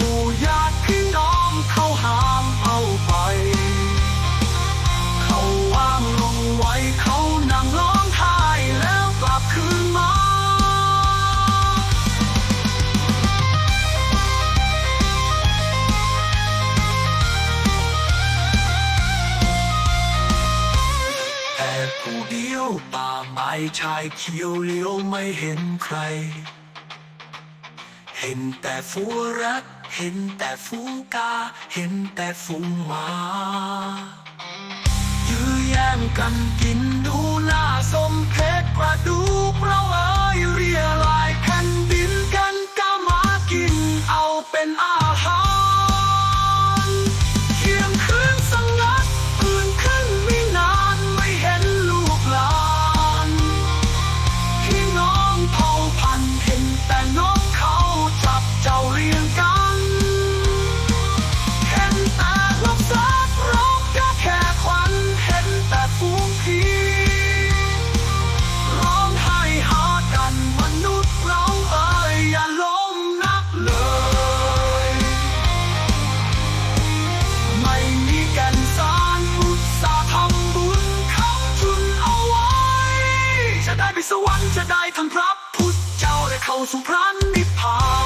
บูยาติพี่น้องเขาหามเอาไป เขาวางลงไว้เขานั่งร้งไห้แล้วกลับคืนมา แต่ผู้เดียวป่าไม้ชายเขียวเลี้ยวไม่เห็นใคร ห็นแต่ฟูรัก เห็นแต่ฟูกา เห็นแต่ฟูหมายื้อแย่งกันกินดูหน้าสมเพชกระดูกเราเอ้ยเรียลายคันดินกันก้ามากินเอาเป็นอาหาร สวรรค์จะได้ทั้งพระพุทธเจ้าและเข้าสู่พระนิพพาน